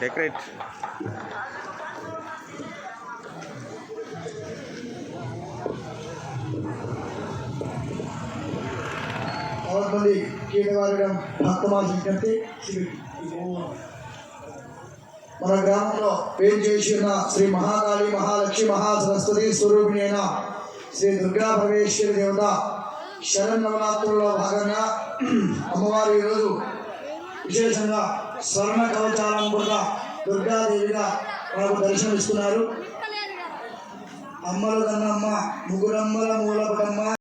Decorate పవర్పల్లి కీటవారిడం భక్తమాల విజ్ఞప్తి మన గ్రామంలో పేరు చేసి ఉన్న శ్రీ మహాకాళి మహాలక్ష్మి మహాసరస్వతి స్వరూపిణి అయిన శ్రీ దుర్గా పరమేశ్వరి దేవత శరణ్ నవరాత్రుల్లో భాగంగా అమ్మవారు ఈరోజు విశేషంగా స్వర్ణ కవచాలంబుగా దుర్గాదేవిగా మనకు దర్శనమిస్తున్నారు. అమ్మలు కన్నమ్మ ముగ్గురమ్మల మూలపటమ్మ